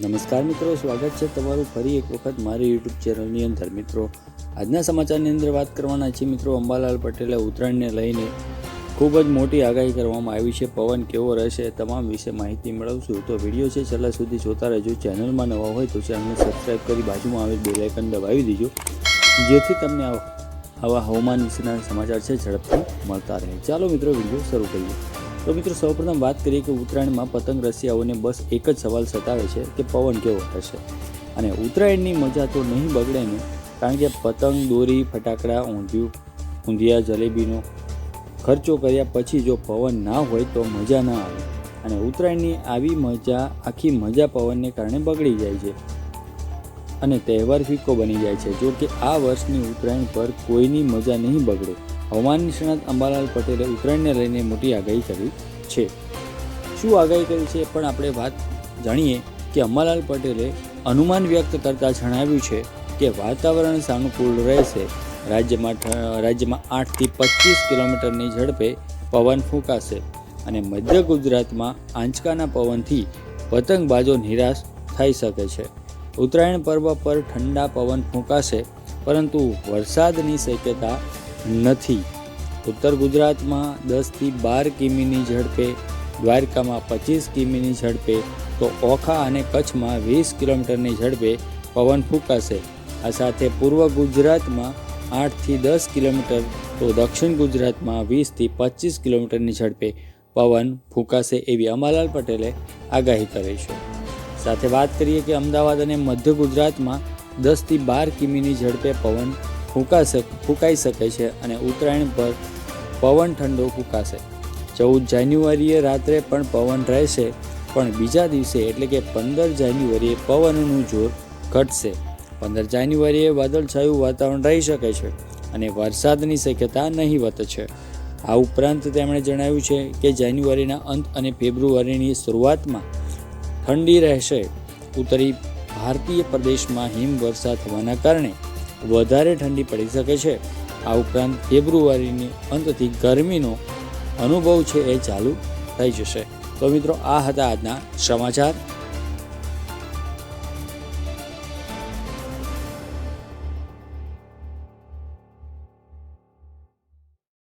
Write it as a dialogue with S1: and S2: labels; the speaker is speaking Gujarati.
S1: નમસ્કાર મિત્રો, સ્વાગત છે તમારું ફરી એક વખત મારી યુટ્યુબ ચેનલની અંદર. મિત્રો, આજના સમાચારની અંદર વાત કરવાના છીએ મિત્રો, અંબાલાલ પટેલે ઉત્તરાયણને લઈને ખૂબ જ મોટી આગાહી કરવામાં આવી છે. પવન કેવો રહેશે તમામ વિશે માહિતી મેળવશું. તો વીડિયો છે, છેલ્લા સુધી જોતા રહેજો. ચેનલમાં નવા હોય તો ચેનલને સબસ્ક્રાઈબ કરી બાજુમાં આવેલ આઇકન દબાવી દીજો, જેથી તમને આવા હવામાન વિશેના સમાચાર છે, ઝડપથી મળતા રહે. ચાલો મિત્રો, વીડિયો શરૂ કરીએ. તો મિત્રો સૌપ્રથમ વાત કરીએ કે ઉત્તરાયણમાં પતંગ રસિયાઓને બસ એક જ સવાલ સતાવે છે કે પવન કેવો થશે અને ઉત્તરાયણની મજા તો નહીં બગડે ને, કારણ કે પતંગ, દોરી, ફટાકડા, ઊંધિયું, ઊંધિયા, જલેબીનો ખર્ચો કર્યા પછી જો પવન ના હોય તો મજા ના આવે. અને ઉત્તરાયણની આવી મજા, આખી મજા પવનને કારણે બગડી જાય છે. અને તહેવાર ફિક્કો બની જાય છે. જો કે આ વર્ષની ઉત્તરાયણ પર કોઈની મજા નહીં બગડે. હવામાન નિષ્ણાત અંબાલાલ પટેલે ઉત્તરાયણને લઈને મોટી આગાહી કરી છે. શું આગાહી કરી છે પણ આપણે વાત જાણીએ કે અંબાલાલ પટેલે અનુમાન વ્યક્ત કરતાં જણાવ્યું છે કે વાતાવરણ સાનુકૂળ રહેશે. રાજ્યમાં રાજ્યમાં આઠથી પચીસ કિલોમીટરની ઝડપે પવન ફૂંકાશે અને મધ્ય ગુજરાતમાં આંચકાના પવનથી પતંગબાજો નિરાશ થઈ શકે છે. ઉત્તરાયણ પર્વ પર ઠંડા પવન ફૂંકાશે, પરંતુ વરસાદની શક્યતા નથી. ઉત્તર ગુજરાતમાં દસથી બાર કિમીની ઝડપે, દ્વારકામાં પચીસ કિમીની ઝડપે, તો ઓખા અને કચ્છમાં વીસ કિલોમીટરની ઝડપે પવન ફૂંકાશે. આ સાથે પૂર્વ ગુજરાતમાં આઠથી દસ કિલોમીટર, તો દક્ષિણ ગુજરાતમાં વીસથી પચીસ કિલોમીટરની ઝડપે પવન ફૂંકાશે એવી અમાલાલ પટેલે આગાહી કરી છે. સાથે વાત કરીએ કે અમદાવાદ અને મધ્ય ગુજરાતમાં દસથી બાર કિમીની ઝડપે પવન ફૂંકાશે ફૂંકાઈ શકે છે અને ઉત્તરાયણ પર પવન ઠંડો ફૂંકાશે. ચૌદ જાન્યુઆરીએ રાત્રે પણ પવન રહેશે, પણ બીજા દિવસે એટલે કે પંદર જાન્યુઆરીએ પવનનું જોર ઘટશે. પંદર જાન્યુઆરીએ વાદળછાયું વાતાવરણ રહી શકે છે અને વરસાદની શક્યતા નહીવત છે. આ ઉપરાંત તેમણે જણાવ્યું છે કે જાન્યુઆરીના અંત અને ફેબ્રુઆરીની શરૂઆતમાં ઠંડી રહેશે. ઉત્તરી ભારતીય પ્રદેશમાં હિમવર્ષા થવાના કારણે વધારે ઠંડી પડી શકે છે. આ ઉપરાંત ફેબ્રુઆરીની અંતથી ગરમીનો અનુભવ છે એ ચાલુ થઈ જશે. તો મિત્રો, આ હતા આજના સમાચાર.